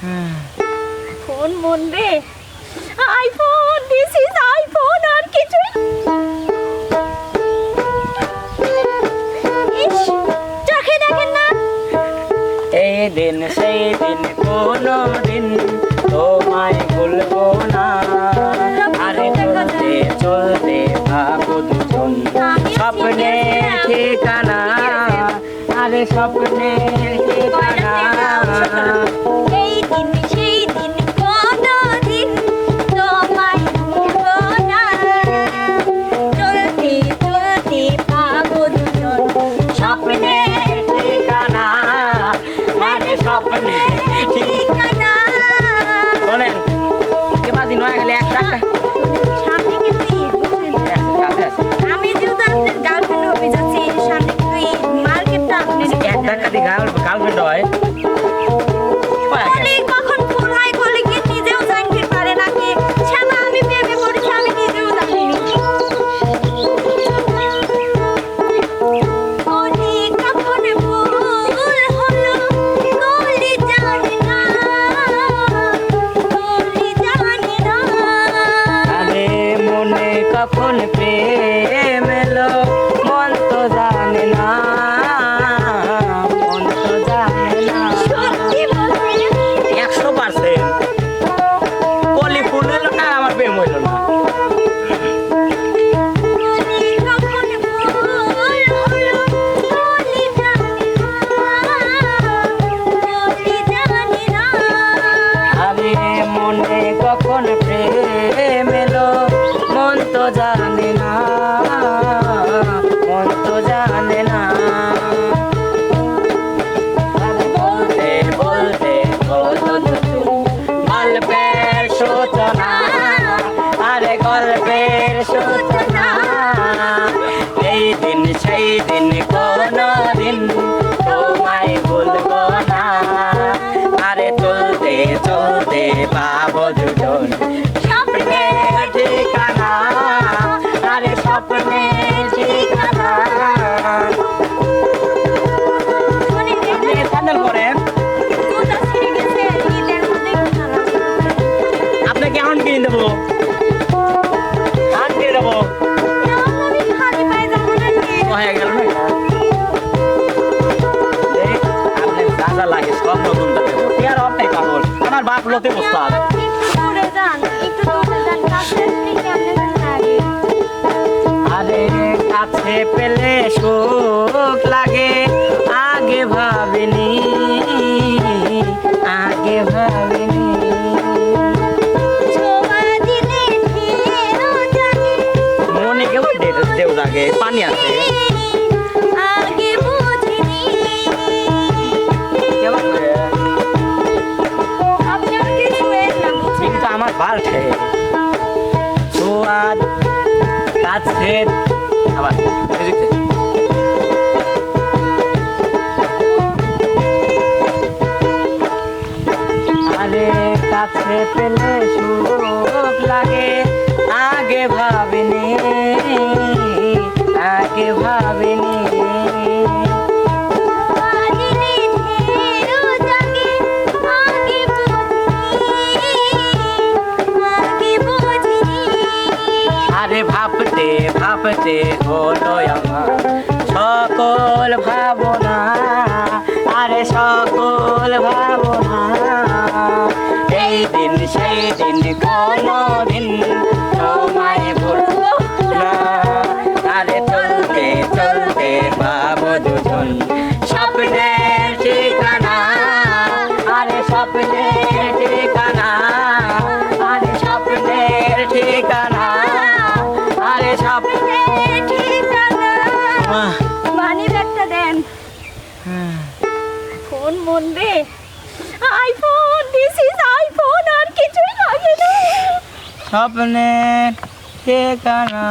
Phone মন রে iPhone this is iPhone আর কিছু চোখে দেখেন না। এই দিন সেই দিন কোনো দিন তোমায় ভুলবো না। আরে চলতে চলতে ভাবো দুজন। স্বপ্নে ঠিকানা। আরে স্বপ্নে ঠিকানা। আমি কোনদিন তোমায় ভুলব না। আরে চলতে চলতে পাব দুজন। স্বপ্নে ঠিকানা আরে স্বপ্নে আমার বাপ লতিফ উস্তাদ আরে কাছে পেলে সুখ লাগে, আগে ভাবিনি আগে ভাবিনি। মনে কেউ দেউ লাগে পানি আছে। আবাদ কাজ শেষ। আবার আরে কাছে পেলে সুখ লাগে। কাঁপতে হলো আমার সকল ভাবনা, আরে সকল ভাবনা। এই দিন, সেই দিন কোনো দিন তোমায় ভুলব না। আরে চলতে চলতে দুজন, স্বপ্নে अपने ठिकाना